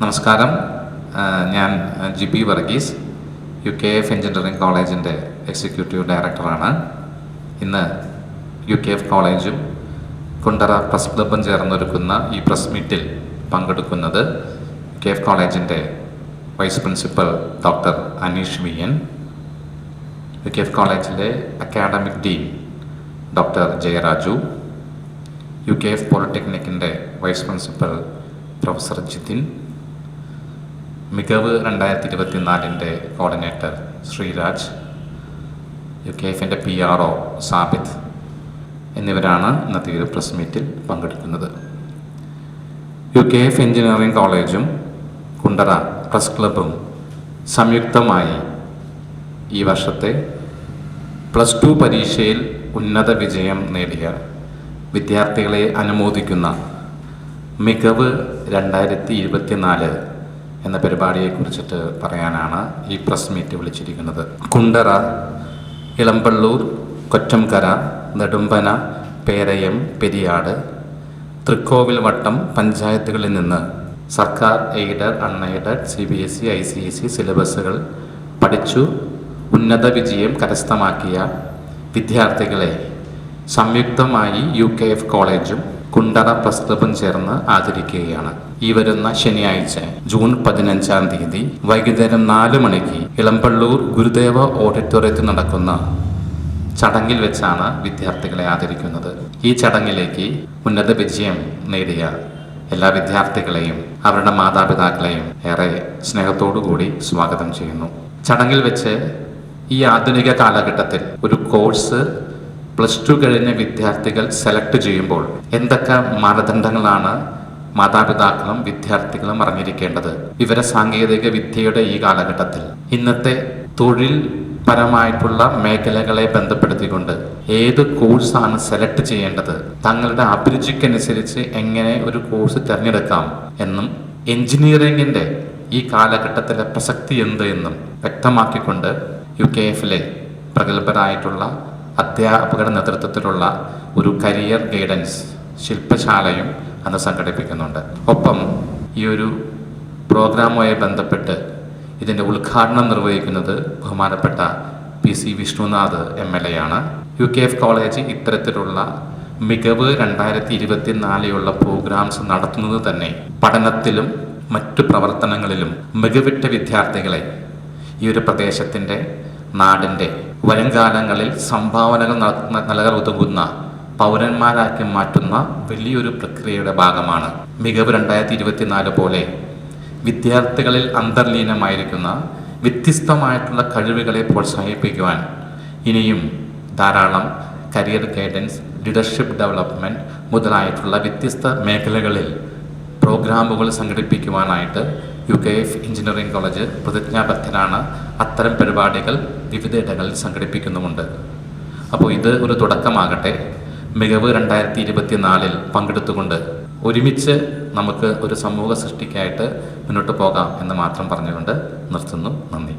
നമസ്കാരം. ഞാൻ G P Varghese U K F engineering കോളേജിന്റെ എക്സിക്യൂട്ടീവ് ഡയറക്ടറാണ്. ഇന്ന് യു കെ എഫ് കോളേജും കുണ്ടറ പ്രസ് ക്ലബും ചേർന്നൊരുക്കുന്ന ഈ പ്രസ് മീറ്റിൽ പങ്കെടുക്കുന്നത് യു കെ എഫ് കോളേജിന്റെ vice principal doctor Aneesh N U K F കോളേജിലെ academic dean doctor Jayaraju U K F പോളിടെക്നിക്കിന്റെ vice principal professor Jithin മികവ് രണ്ടായിരത്തി ഇരുപത്തിനാലിന്റെ കോർഡിനേറ്റർ ശ്രീരാജ് യു കെ എഫിന്റെ പി ആർ ഒ സാബിത്ത് എന്നിവരാണ് ഇന്നത്തെ ഒരു പ്രസ് മീറ്റിൽ പങ്കെടുക്കുന്നത്. യു കെ എഫ് എഞ്ചിനീയറിംഗ് കോളേജും കുണ്ടറ പ്രസ് ക്ലബും സംയുക്തമായി ഈ വർഷത്തെ പ്ലസ് ടു പരീക്ഷയിൽ ഉന്നത വിജയം നേടിയ വിദ്യാർത്ഥികളെ അനുമോദിക്കുന്ന മികവ് രണ്ടായിരത്തി ഇരുപത്തിനാല് എന്ന പരിപാടിയെക്കുറിച്ചിട്ട് പറയാനാണ് ഈ പ്രസ് മീറ്റ് വിളിച്ചിരിക്കുന്നത്. കുണ്ടറ ഇളമ്പള്ളൂർ കൊറ്റംകര നെടുമ്പന പേരയം പെരിയാട് തൃക്കോവിൽ വട്ടം പഞ്ചായത്തുകളിൽ നിന്ന് സർക്കാർ aided unaided C B S E I C S E സിലബസുകൾ പഠിച്ചു ഉന്നത വിജയം കരസ്ഥമാക്കിയ വിദ്യാർത്ഥികളെ സംയുക്തമായി യു കെ എഫ് കോളേജും കുണ്ടറ പ്രസ് ക്ലബും ചേർന്ന് ആദരിക്കുകയാണ് ഈ വരുന്ന ശനിയാഴ്ച ജൂൺ പതിനഞ്ചാം തീയതി വൈകുന്നേരം നാല് മണിക്ക് ഇളമ്പള്ളൂർ ഗുരുദേവ ഓഡിറ്റോറിയത്തിൽ നടക്കുന്ന ചടങ്ങിൽ വെച്ചാണ് വിദ്യാർത്ഥികളെ ആദരിക്കുന്നത്. ഈ ചടങ്ങിലേക്ക് ഉന്നത വിജയം നേടിയ എല്ലാ വിദ്യാർത്ഥികളെയും അവരുടെ മാതാപിതാക്കളെയും ഏറെ സ്നേഹത്തോടു കൂടി സ്വാഗതം ചെയ്യുന്നു. ചടങ്ങിൽ വെച്ച് ഈ ആധുനിക കാലഘട്ടത്തിൽ ഒരു കോഴ്സ് പ്ലസ് ടു കഴിഞ്ഞ വിദ്യാർത്ഥികൾ സെലക്ട് ചെയ്യുമ്പോൾ എന്തൊക്കെ മാനദണ്ഡങ്ങളാണ് മാതാപിതാക്കളും വിദ്യാർത്ഥികളും അറിഞ്ഞിരിക്കേണ്ടത്? വിവര സാങ്കേതിക വിദ്യയുടെ ഈ കാലഘട്ടത്തിൽ ഇന്നത്തെ തൊഴിൽ പരമായിട്ടുള്ള മേഖലകളെ ബന്ധപ്പെടുത്തിക്കൊണ്ട് ഏത് കോഴ്സാണ് സെലക്ട് ചെയ്യേണ്ടത്? തങ്ങളുടെ അഭിരുചിക്കനുസരിച്ച് എങ്ങനെ ഒരു കോഴ്സ് തിരഞ്ഞെടുക്കാം എന്നും എഞ്ചിനീയറിംഗിന്റെ ഈ കാലഘട്ടത്തിലെ പ്രസക്തി എന്ത് എന്നും വ്യക്തമാക്കിക്കൊണ്ട് യു കെ എഫിലെ പ്രഗത്ഭരായിട്ടുള്ള അധ്യാപകരുടെ നേതൃത്വത്തിലുള്ള ഒരു കരിയർ ഗൈഡൻസ് ശില്പശാലയും അന്ന് സംഘടിപ്പിക്കുന്നുണ്ട്. ഒപ്പം ഈ ഒരു പ്രോഗ്രാമുമായി ബന്ധപ്പെട്ട് ഇതിന്റെ ഉദ്ഘാടനം നിർവഹിക്കുന്നത് ബഹുമാനപ്പെട്ട P C Vishnunath M L A ആണ്. യു കെ എഫ് കോളേജ് ഇത്തരത്തിലുള്ള മികവ് രണ്ടായിരത്തി ഇരുപത്തിനാലിലുള്ള പ്രോഗ്രാംസ് നടത്തുന്നത് തന്നെ പഠനത്തിലും മറ്റു പ്രവർത്തനങ്ങളിലും മികവിട്ട വിദ്യാർത്ഥികളെ ഈ ഒരു പ്രദേശത്തിന്റെ നാടിന്റെ വരുംകാലങ്ങളിൽ സംഭാവനകൾ നൽകുന്ന പൗരന്മാരാക്കി മാറ്റുന്ന വലിയൊരു പ്രക്രിയയുടെ ഭാഗമാണ് മികവ് രണ്ടായിരത്തി ഇരുപത്തിനാല് പോലെ. വിദ്യാർത്ഥികളിൽ അന്തർലീനമായിരിക്കുന്ന വ്യത്യസ്തമായിട്ടുള്ള കഴിവുകളെ പ്രോത്സാഹിപ്പിക്കുവാൻ ഇനിയും ധാരാളം കരിയർ ഗൈഡൻസ് ലീഡർഷിപ്പ് ഡെവലപ്മെന്റ് മുതലായിട്ടുള്ള വ്യത്യസ്ത മേഖലകളിൽ പ്രോഗ്രാമുകൾ സംഘടിപ്പിക്കുവാനായിട്ട് U K F engineering college പ്രതിജ്ഞാബദ്ധരാണ്. അത്തരം പരിപാടികൾ വിവിധയിടങ്ങളിൽ സംഘടിപ്പിക്കുന്നുമുണ്ട്. അപ്പോൾ ഇത് ഒരു തുടക്കമാകട്ടെ. മികവ് രണ്ടായിരത്തി ഇരുപത്തിനാലിൽ പങ്കെടുത്തുകൊണ്ട് ഒരുമിച്ച് നമുക്ക് ഒരു സമൂഹ സൃഷ്ടിക്കായിട്ട് മുന്നോട്ട് പോകാം എന്ന് മാത്രം പറഞ്ഞുകൊണ്ട് നിർത്തുന്നു. നന്ദി.